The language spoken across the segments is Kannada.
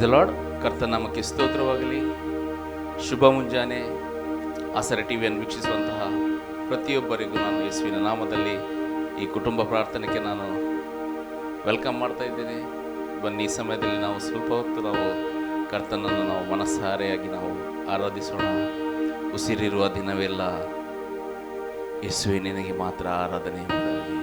ದ ಲಾರ್ಡ್ ಕರ್ತನಾಮಕ್ಕೆ ಸ್ತೋತ್ರವಾಗಲಿ. ಶುಭ ಮುಂಜಾನೆ. ಆಸರ ಟಿವಿಯನ್ನು ವೀಕ್ಷಿಸುವಂತಹ ಪ್ರತಿಯೊಬ್ಬರಿಗೂ ನಾನು ಯೇಸುವಿನ ನಾಮದಲ್ಲಿ ಈ ಕುಟುಂಬ ಪ್ರಾರ್ಥನೆಗೆ ನಾನು ವೆಲ್ಕಮ್ ಮಾಡ್ತಾ ಇದ್ದೇನೆ. ಬನ್ನಿ, ಈ ಸಮಯದಲ್ಲಿ ನಾವು ಸ್ವಲ್ಪ ಹೊತ್ತು ನಾವು ಕರ್ತನನ್ನು ನಾವು ಮನಸ್ಸಾರೆಯಾಗಿ ನಾವು ಆರಾಧಿಸೋಣ. ಉಸಿರಿರುವ ದಿನವೆಲ್ಲ ಯೇಸುವೆ ನಿನಗೆ ಮಾತ್ರ ಆರಾಧನೆ ಎಂಬುದಾಗಿ.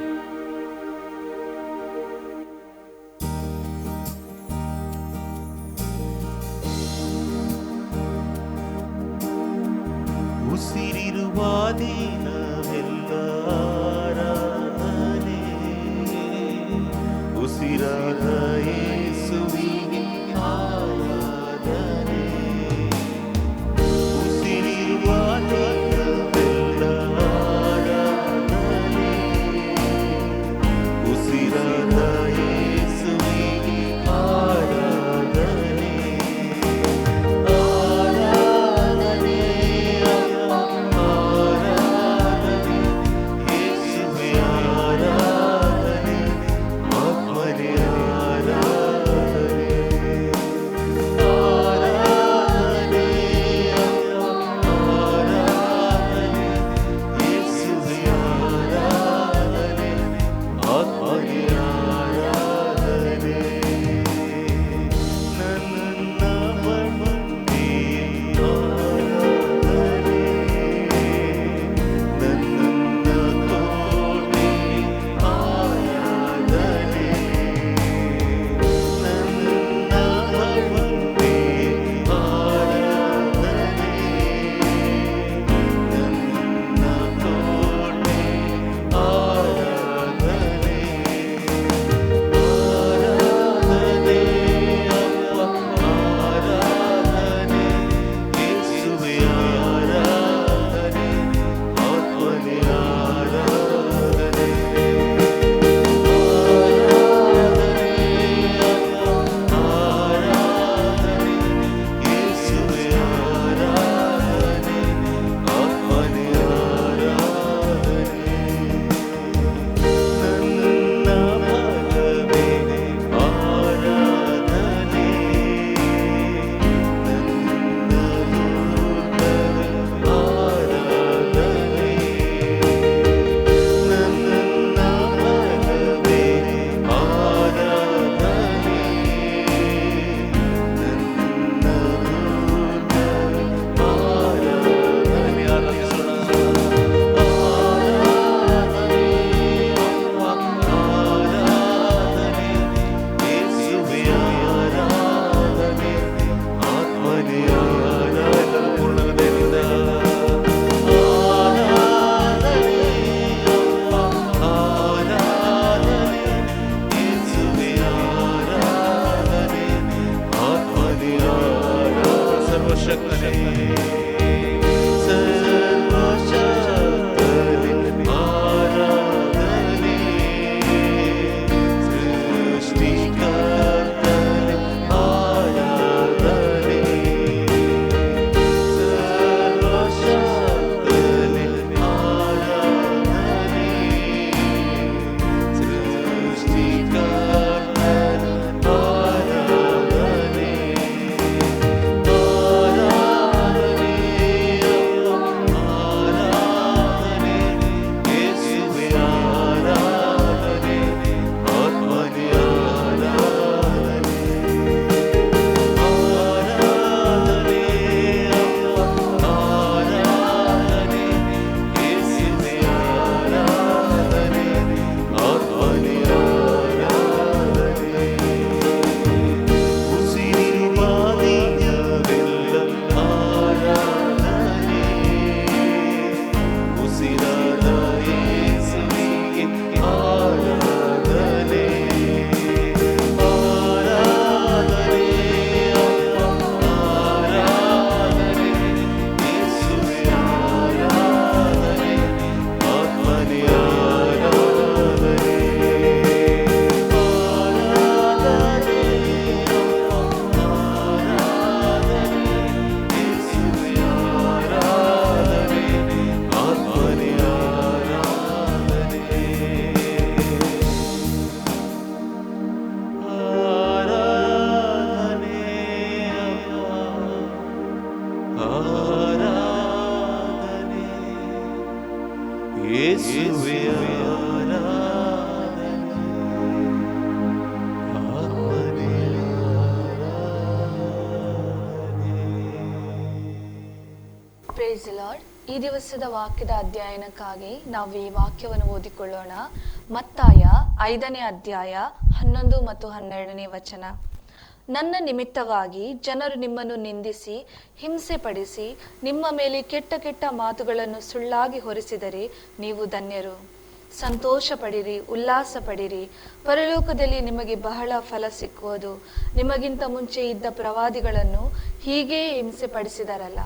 ಆರಾಧನೆ. ಈ ದಿವಸದ ವಾಕ್ಯದ ಅಧ್ಯಯನಕ್ಕಾಗಿ ನಾವು ಈ ವಾಕ್ಯವನ್ನು ಓದಿಕೊಳ್ಳೋಣ. ಮತ್ತಾಯ ಐದನೇ ಅಧ್ಯಾಯ ಹನ್ನೊಂದು ಮತ್ತು ಹನ್ನೆರಡನೇ ವಚನ. ನನ್ನ ನಿಮಿತ್ತವಾಗಿ ಜನರು ನಿಮ್ಮನ್ನು ನಿಂದಿಸಿ ಹಿಂಸೆ ಪಡಿಸಿ ನಿಮ್ಮ ಮೇಲೆ ಕೆಟ್ಟ ಕೆಟ್ಟ ಮಾತುಗಳನ್ನು ಸುಳ್ಳಾಗಿ ಹೊರಿಸಿದರೆ ನೀವು ಧನ್ಯರು. ಸಂತೋಷ ಪಡಿರಿ ಉಲ್ಲಾಸ ಪಡಿರಿ ಪರಲೋಕದಲ್ಲಿ ನಿಮಗೆ ಬಹಳ ಫಲ ಸಿಕ್ಕುವುದು. ನಿಮಗಿಂತ ಮುಂಚೆ ಇದ್ದ ಪ್ರವಾದಿಗಳನ್ನು ಹೀಗೆ ಹಿಂಸೆ ಪಡಿಸಿದಾರಲ್ಲ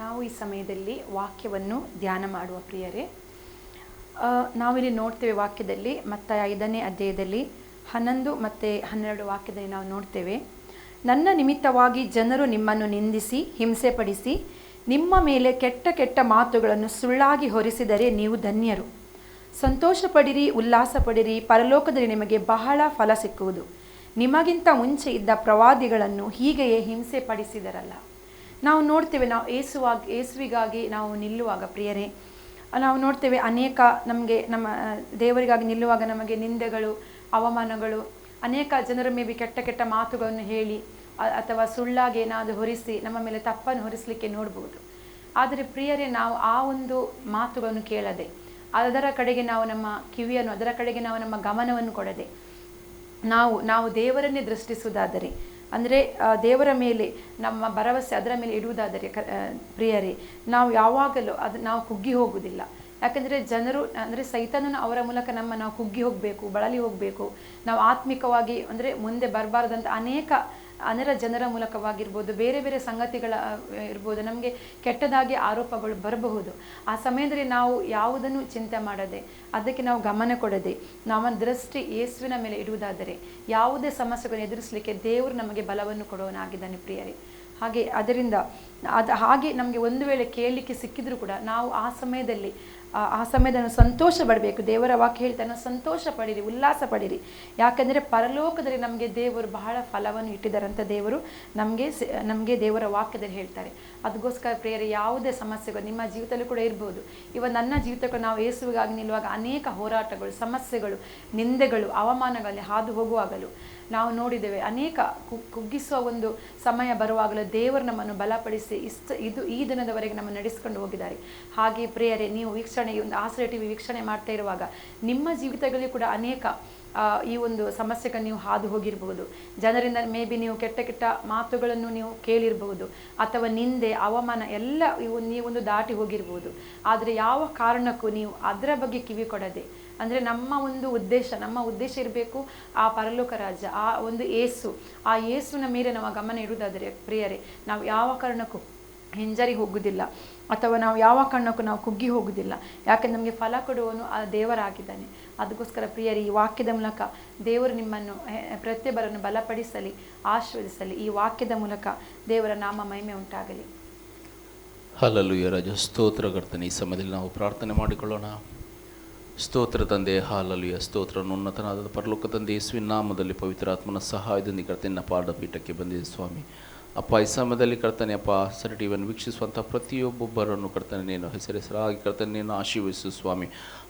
ನಾವು ಈ ಸಮಯದಲ್ಲಿ ವಾಕ್ಯವನ್ನು ಧ್ಯಾನ ಮಾಡುವ ಪ್ರಿಯರೇ ನಾವಿಲ್ಲಿ ನೋಡ್ತೇವೆ ವಾಕ್ಯದಲ್ಲಿ ಮತ್ತು ಐದನೇ ಅಧ್ಯಾಯದಲ್ಲಿ ಹನ್ನೊಂದು ಮತ್ತು ಹನ್ನೆರಡು ವಾಕ್ಯದಲ್ಲಿ ನಾವು ನೋಡ್ತೇವೆ. ನನ್ನ ನಿಮಿತ್ತವಾಗಿ ಜನರು ನಿಮ್ಮನ್ನು ನಿಂದಿಸಿ, ಹಿಂಸೆಪಡಿಸಿ, ನಿಮ್ಮ ಮೇಲೆ ಕೆಟ್ಟ ಕೆಟ್ಟ ಮಾತುಗಳನ್ನು ಸುಳ್ಳಾಗಿ ಹೊರಿಸಿದರೆ ನೀವು ಧನ್ಯರು. ಸಂತೋಷ ಪಡಿರಿ ಉಲ್ಲಾಸ ಪಡಿರಿ ಪರಲೋಕದಲ್ಲಿ ನಿಮಗೆ ಬಹಳ ಫಲ ಸಿಕ್ಕುವುದು. ನಿಮಗಿಂತ ಮುಂಚೆ ಇದ್ದ ಪ್ರವಾದಿಗಳನ್ನು ಹೀಗೆಯೇ ಹಿಂಸೆ ಪಡಿಸಿದರಲ್ಲ ನಾವು ನೋಡ್ತೇವೆ, ನಾವು ಏಸುವಾಗ, ಏಸುವಿಗಾಗಿ ನಾವು ನಿಲ್ಲುವಾಗ, ಪ್ರಿಯರೇ, ನಾವು ನೋಡ್ತೇವೆ ಅನೇಕ ನಮಗೆ ನಮ್ಮ, ದೇವರಿಗಾಗಿ ನಿಲ್ಲುವಾಗ ನಮಗೆ ನಿಂದೆಗಳು ಅವಮಾನಗಳು. ಅನೇಕ ಜನರ ಮೇಲೆ ಕೆಟ್ಟ ಕೆಟ್ಟ ಮಾತುಗಳನ್ನು ಹೇಳಿ ಅಥವಾ ಸುಳ್ಳಾಗಿ ಏನಾದರೂ ಹೊರಿಸಿ, ನಮ್ಮ ಮೇಲೆ ತಪ್ಪನ್ನು ಹೊರಿಸಲಿಕ್ಕೆ ನೋಡ್ಬೋದು. ಆದರೆ ಪ್ರಿಯರೇ, ನಾವು ಆ ಒಂದು ಮಾತುಗಳನ್ನು ಕೇಳದೆ, ಅದರ ಕಡೆಗೆ ನಾವು ನಮ್ಮ ಕಿವಿಯನ್ನು, ಅದರ ಕಡೆಗೆ ನಾವು ನಮ್ಮ ಗಮನವನ್ನು ಕೊಡದೆ, ನಾವು ನಾವು ದೇವರನ್ನೇ ದೃಷ್ಟಿಸುವುದಾದರೆ, ಅಂದರೆ ದೇವರ ಮೇಲೆ, ನಮ್ಮ ಭರವಸೆ ಅದರ ಮೇಲೆ ಇಡುವುದಾದರೆ ಪ್ರಿಯರೇ, ನಾವು ಯಾವಾಗಲೂ ಅದು, ನಾವು ಕುಗ್ಗಿ ಹೋಗುವುದಿಲ್ಲ. ಯಾಕಂದರೆ ಜನರು, ಅಂದರೆ ಸೈತಾನನು ಅವರ ಮೂಲಕ ನಮ್ಮ ನಾವು ಕುಗ್ಗಿ ಹೋಗಬೇಕು, ಬಳಲಿ ಹೋಗಬೇಕು. ನಾವು ಆತ್ಮಿಕವಾಗಿ, ಅಂದರೆ ಮುಂದೆ ಬರಬಾರ್ದಂಥ ಅನೇಕ ಅನರ ಜನರ ಮೂಲಕವಾಗಿರ್ಬೋದು, ಬೇರೆ ಬೇರೆ ಸಂಗತಿಗಳ ಇರ್ಬೋದು. ನಮಗೆ ಕೆಟ್ಟದಾಗಿ ಆರೋಪಗಳು ಬರಬಹುದು. ಆ ಸಮಯದಲ್ಲಿ ನಾವು ಯಾವುದನ್ನು ಚಿಂತೆ ಮಾಡದೆ, ಅದಕ್ಕೆ ನಾವು ಗಮನ ಕೊಡದೆ, ನಮ್ಮ ದೃಷ್ಟಿ ಯೇಸುವಿನ ಮೇಲೆ ಇಡುವುದಾದರೆ, ಯಾವುದೇ ಸಮಸ್ಯೆಗಳನ್ನು ಎದುರಿಸಲಿಕ್ಕೆ ದೇವರು ನಮಗೆ ಬಲವನ್ನು ಕೊಡುವನಾಗಿದ್ದಾನೆ ಪ್ರಿಯರೇ. ಹಾಗೆ ಅದರಿಂದ, ಅದು ಹಾಗೆ ನಮಗೆ ಒಂದು ವೇಳೆ ಕೇಳಲಿಕ್ಕೆ ಸಿಕ್ಕಿದ್ರೂ ಕೂಡ ನಾವು ಆ ಸಮಯದಲ್ಲಿ ಆ ಸಮಯದಲ್ಲಿ ಸಂತೋಷ ಪಡಬೇಕು ದೇವರ ವಾಕ್ಯ ಹೇಳ್ತಾನೆ ಸಂತೋಷ ಪಡಿರಿ ಉಲ್ಲಾಸ ಪಡಿರಿ. ಯಾಕಂದರೆ ಪರಲೋಕದಲ್ಲಿ ನಮಗೆ ದೇವರು ಬಹಳ ಫಲವನ್ನು ಇಟ್ಟಿದ್ದಾರಂತ ದೇವರು ನಮಗೆ ನಮಗೆ ದೇವರ ವಾಕ್ಯದಲ್ಲಿ ಹೇಳ್ತಾರೆ. ಅದಕ್ಕೋಸ್ಕರ ಪ್ರೇಯರ್, ಯಾವುದೇ ಸಮಸ್ಯೆಗಳು ನಿಮ್ಮ ಜೀವಿತದಲ್ಲೂ ಕೂಡ ಇರ್ಬೋದು. ಇವಾಗ ನನ್ನ ಜೀವಿತಕ್ಕೂ ನಾವು ಏಸುವಿಗಾಗಿ ನಿಲ್ಲುವಾಗ ಅನೇಕ ಹೋರಾಟಗಳು, ಸಮಸ್ಯೆಗಳು, ನಿಂದೆಗಳು, ಅವಮಾನಗಳಲ್ಲಿ ಹಾದು ಹೋಗುವಾಗಲೂ. ನಾವು ನೋಡಿದ್ದೇವೆ. ಅನೇಕ ಕುಗ್ಗಿಸುವ ಒಂದು ಸಮಯ ಬರುವಾಗಲೂ ದೇವರು ನಮ್ಮನ್ನು ಬಲಪಡಿಸಿ ಇಷ್ಟ, ಇದು ಈ ದಿನದವರೆಗೆ ನಮ್ಮನ್ನು ನಡೆಸಿಕೊಂಡು ಹೋಗಿದ್ದಾರೆ. ಹಾಗೆ ಪ್ರೇಯರೆ, ನೀವು ವೀಕ್ಷಣೆ, ಒಂದು ಆಸರೆ ಟಿವಿ ವೀಕ್ಷಣೆ ಮಾಡ್ತಾ ಇರುವಾಗ ನಿಮ್ಮ ಜೀವಿತಗಳಲ್ಲಿ ಕೂಡ ಅನೇಕ ಈ ಒಂದು ಸಮಸ್ಯೆಗೆ ನೀವು ಹಾದು ಹೋಗಿರಬಹುದು ಜನರಿಂದ ಮೇ ಬಿ ನೀವು ಕೆಟ್ಟ ಕೆಟ್ಟ ಮಾತುಗಳನ್ನು ನೀವು ಕೇಳಿರಬಹುದು ಅಥವಾ ನಿಂದೆ, ಅವಮಾನ ಎಲ್ಲ ಇವು ನೀವೊಂದು ದಾಟಿ ಹೋಗಿರಬಹುದು ಆದರೆ ಯಾವ ಕಾರಣಕ್ಕೂ ನೀವು ಅದರ ಬಗ್ಗೆ ಕಿವಿ ಕೊಡದೆ ಅಂದರೆ ನಮ್ಮ ಒಂದು ಉದ್ದೇಶ, ನಮ್ಮ ಉದ್ದೇಶ ಇರಬೇಕು ಆ ಪರಲೋಕ ರಾಜ್ಯ, ಆ ಒಂದು ಏಸು. ಆ ಏಸುವಿನ ಮೇಲೆ ನಮ್ಮ ಗಮನ ಇಡುವುದಾದರೆ ಪ್ರಿಯರೇ, ನಾವು ಯಾವ ಕಾರಣಕ್ಕೂ ಹಿಂಜರಿ ಹೋಗುವುದಿಲ್ಲ. ಅಥವಾ ನಾವು ಯಾವ ಕಾರಣಕ್ಕೂ ನಾವು ಕುಗ್ಗಿ ಹೋಗುವುದಿಲ್ಲ. ಯಾಕೆಂದ್ರೆ ನಮಗೆ ಫಲ ಕೊಡುವನು ಆ ದೇವರಾಗಿದ್ದಾನೆ. ಅದಕ್ಕೋಸ್ಕರ ಪ್ರಿಯರಿ, ಈ ವಾಕ್ಯದ ಮೂಲಕ ದೇವರು ನಿಮ್ಮನ್ನು ಪ್ರತಿಯೊಬ್ಬರನ್ನು ಬಲಪಡಿಸಲಿ, ಆಶೀರ್ವದಿಸಲಿ. ಈ ವಾಕ್ಯದ ಮೂಲಕ ದೇವರ ನಾಮ ಮಹಿಮೆ ಉಂಟಾಗಲಿ. ಹಲಲು ರಾಜ ಸ್ತೋತ್ರ ಕರ್ತನೆ, ಈ ಸಮಯದಲ್ಲಿ ನಾವು ಪ್ರಾರ್ಥನೆ ಮಾಡಿಕೊಳ್ಳೋಣ. ಸ್ತೋತ್ರ ತಂದೆ ಹಾಲಲಿಯ ಸ್ತೋತ್ರ ಉನ್ನತನಾದ ಪರಲೋಕ ತಂದೆ ಯೇಸುವಿನ ನಾಮದಲ್ಲಿ ಪವಿತ್ರಾತ್ಮನ ಸಹಾಯದೊಂದಿಗೆ ಕರ್ತನ ಪಾಡಪೀಠಕ್ಕೆ ಬಂದಿದೆ ಸ್ವಾಮಿ. ಅಪ್ಪ, ಈ ಸಮಯದಲ್ಲಿ ಕರ್ತನೆ ಅಪ್ಪ ಸರ್ ಟಿವಿಯನ್ನು ವೀಕ್ಷಿಸುವಂಥ ಪ್ರತಿಯೊಬ್ಬೊಬ್ಬರನ್ನು ಕರ್ತನೆ ನೀನು ಹೆಸರೆಸರಾಗಿ ಕರ್ತನೆ ನೀನು ಆಶೀರ್ವಿಸು ಸ್ವಾಮಿ.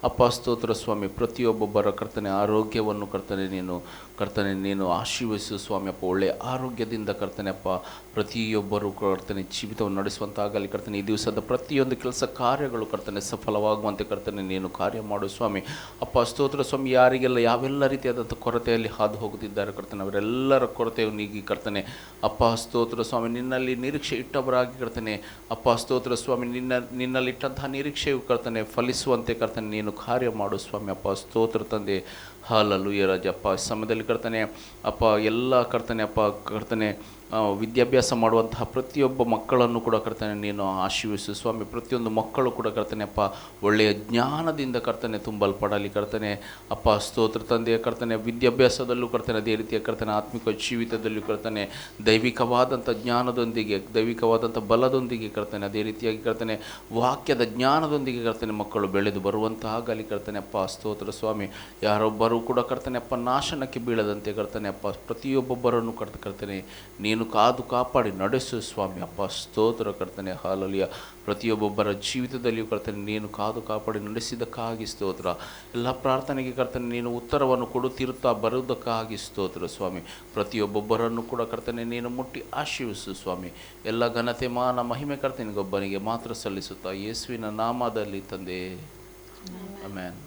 ಅಪ್ಪ, ಸ್ತೋತ್ರ ಸ್ವಾಮಿ, ಪ್ರತಿಯೊಬ್ಬೊಬ್ಬರ ಕರ್ತನೆ ಆರೋಗ್ಯವನ್ನು ಕರ್ತನೆ ನೀನು ಕರ್ತನೆ ನೀನು ಆಶೀರ್ವಿಸು ಸ್ವಾಮಿ. ಅಪ್ಪ, ಒಳ್ಳೆಯ ಆರೋಗ್ಯದಿಂದ ಕರ್ತನೆ ಅಪ್ಪ, ಪ್ರತಿಯೊಬ್ಬರು ಕರ್ತನೆ ಜೀವಿತವನ್ನು ನಡೆಸುವಂತಾಗಲಿ ಕರ್ತನೆ. ಈ ದಿವಸದ ಪ್ರತಿಯೊಂದು ಕೆಲಸ ಕಾರ್ಯಗಳು ಕರ್ತನೆ ಸಫಲವಾಗುವಂತೆ ಕರ್ತನೆ ನೀನು ಕಾರ್ಯ ಮಾಡು ಸ್ವಾಮಿ. ಅಪ್ಪ, ಸ್ತೋತ್ರ ಸ್ವಾಮಿ, ಯಾರಿಗೆಲ್ಲ ಯಾವೆಲ್ಲ ರೀತಿಯಾದಂಥ ಕೊರತೆಯಲ್ಲಿ ಹಾದು ಹೋಗುತ್ತಿದ್ದಾರೆ ಕರ್ತನೆ, ಅವರೆಲ್ಲರ ಕೊರತೆಯು ನೀಗಿ ಕರ್ತನೆ. ಅಪ್ಪ, ಸ್ತೋತ್ರ ಸ್ವಾಮಿ, ನಿನ್ನಲ್ಲಿ ನಿರೀಕ್ಷೆ ಇಟ್ಟವರಾಗಿ ಕರ್ತನೆ. ಅಪ್ಪ, ಸ್ತೋತ್ರ ಸ್ವಾಮಿ, ನಿನ್ನ, ನಿನ್ನಲ್ಲಿಟ್ಟಂತಹ ನಿರೀಕ್ಷೆಯು ಕರ್ತನೆ. ಫಲಿಸುವಂತೆ ಕರ್ತನೆ, ನೀನು ಕಾರ್ಯ ಮಾಡು ಸ್ವಾಮಿ ಅಪ್ಪ, ಸ್ತೋತ್ರ ತಂದೆ. ಹಾಲಲ್ಲೂ ರಾಜಪ್ಪ ಸಮಯದಲ್ಲಿ ಕರ್ತನೆ, ಅಪ್ಪ, ಎಲ್ಲ ಕರ್ತನೆ ಅಪ್ಪ, ಕರ್ತನೆ ವಿದ್ಯಾಭ್ಯಾಸ ಮಾಡುವಂತಹ ಪ್ರತಿಯೊಬ್ಬ ಮಕ್ಕಳನ್ನು ಕೂಡ ಕರ್ತನೆ, ನೀನು ಆಶೀರ್ವಿಸು. ಸ್ವಾಮಿ, ಪ್ರತಿಯೊಂದು ಮಕ್ಕಳು ಕೂಡ ಕರ್ತನೆಪ್ಪ ಒಳ್ಳೆಯ ಜ್ಞಾನದಿಂದ ಕರ್ತನೆ ತುಂಬಲ್ಪಡಲಿ ಕರ್ತನೆ. ಅಪ್ಪ, ಸ್ತೋತ್ರ ತಂದೆಯ ಕರ್ತನೆ, ವಿದ್ಯಾಭ್ಯಾಸದಲ್ಲೂ ಕರ್ತನೆ, ಅದೇ ರೀತಿಯ ಕರ್ತನೆ, ಆತ್ಮಿಕ ಜೀವಿತದಲ್ಲೂ ಕರ್ತನೆ, ದೈವಿಕವಾದಂಥ ಜ್ಞಾನದೊಂದಿಗೆ, ದೈವಿಕವಾದಂಥ ಬಲದೊಂದಿಗೆ ಕರ್ತನೆ, ಅದೇ ರೀತಿಯಾಗಿ ಕರ್ತನೆ, ವಾಕ್ಯದ ಜ್ಞಾನದೊಂದಿಗೆ ಕರ್ತನೆ ಮಕ್ಕಳು ಬೆಳೆದು ಬರುವಂತಾಗಲಿ ಕರ್ತನೆ, ಅಪ್ಪ, ಸ್ತೋತ್ರ ಸ್ವಾಮಿ. ಯಾರೊಬ್ಬರೂ ಕೂಡ ಕರ್ತನೆಯಪ್ಪ ನಾಶನಕ್ಕೆ ಬೀಳದಂತೆ ಕರ್ತಾನೆ, ಅಪ್ಪ, ಪ್ರತಿಯೊಬ್ಬೊಬ್ಬರನ್ನು ಕರ್ತ, ಕರ್ತನೆ, ನೀನು ನೀನು ಕಾದು ಕಾಪಾಡಿ ನಡೆಸು ಸ್ವಾಮಿ. ಅಪ್ಪ ಸ್ತೋತ್ರ ಕರ್ತನೆ ಹಾಲಲಿಯ ಪ್ರತಿಯೊಬ್ಬೊಬ್ಬರ ಜೀವಿತದಲ್ಲಿಯೂ ಕರ್ತನೆ ನೀನು ಕಾದು ಕಾಪಾಡಿ ನಡೆಸಿದ್ದಕ್ಕಾಗಿ ಸ್ತೋತ್ರ. ಎಲ್ಲ ಪ್ರಾರ್ಥನೆಗೆ ಕರ್ತನೆ ನೀನು ಉತ್ತರವನ್ನು ಕೊಡುತ್ತಿರುತ್ತಾ ಬರುವುದಕ್ಕಾಗಿ ಸ್ತೋತ್ರ ಸ್ವಾಮಿ. ಪ್ರತಿಯೊಬ್ಬೊಬ್ಬರನ್ನು ಕೂಡ ಕರ್ತನೆ ನೀನು ಮುಟ್ಟಿ ಆಶೀರ್ವಿಸು ಸ್ವಾಮಿ. ಎಲ್ಲ ಘನತೆ ಮಾನ ಮಹಿಮೆ ಕರ್ತನಿಗೊಬ್ಬನಿಗೆ ಮಾತ್ರ ಸಲ್ಲಿಸುತ್ತಾ ಯೇಸುವಿನ ನಾಮದಲ್ಲಿ ತಂದೆ. ಆಮೇನ್